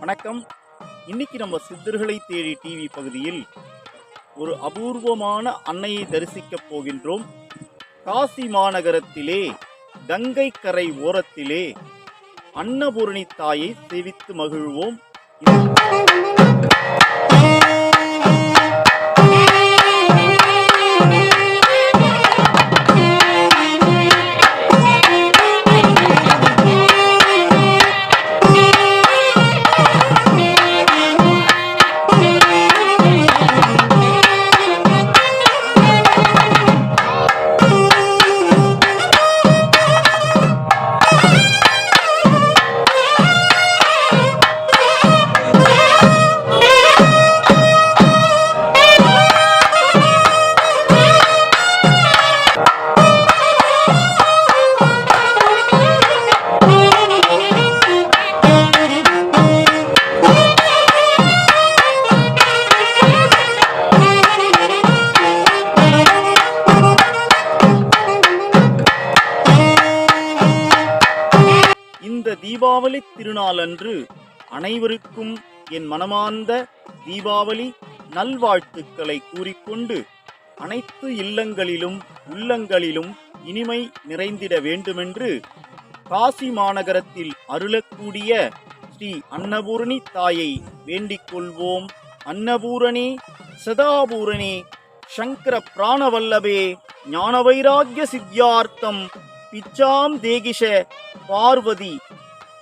வணக்கம். இன்னைக்கு நம்ம சித்தர்களை தேடி டிவி பகுதியில் ஒரு அபூர்வமான அன்னையை தரிசிக்கப் போகின்றோம். காசி மாநகரத்திலே கங்கை கரை ஓரத்திலே அன்னபூரணி தாயை சேவித்து மகிழ்வோம். இந்த தீபாவளி திருநாளன்று அனைவருக்கும் என் மனமார்ந்த தீபாவளி நல்வாழ்த்துக்களை கூறிக்கொண்டு அனைத்து இல்லங்களிலும் உள்ளங்களிலும் இனிமை நிறைந்திட வேண்டுமென்று காசி மாநகரத்தில் அருளக்கூடிய ஸ்ரீ அன்னபூரணி தாயை வேண்டிக் கொள்வோம். அன்னபூரணி சதாபூரணி சங்கர பிராணவல்லபே ஞான சித்தியார்த்தம் பிச்சாம் தேகிஷ பார்வதி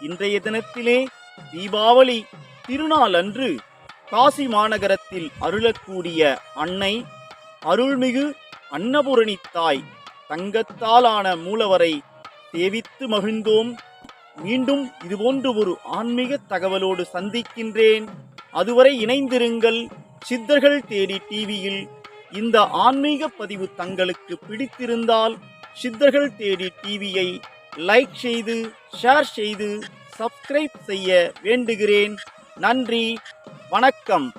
இன்றைய தினத்திலே தீபாவளி திருநாள் அன்று காசி மாநகரத்தில் அருளக்கூடிய அன்னை அருள்மிகு அன்னபூரணி தாய் தங்கத்தாலான மூலவரை சேவித்து மகிழ்ந்தோம். மீண்டும் இதுபோன்று ஒரு ஆன்மீக தகவலோடு சந்திக்கின்றேன். அதுவரை இணைந்திருங்கள். சித்தர்கள் தேடி டிவியில் இந்த ஆன்மீக பதிவு தங்களுக்கு பிடித்திருந்தால் சித்தர்கள் தேடி டிவியை லைக் செய்து ஷேர் செய்து சப்ஸ்கிரைப் செய்ய வேண்டுகிறேன். நன்றி. வணக்கம்.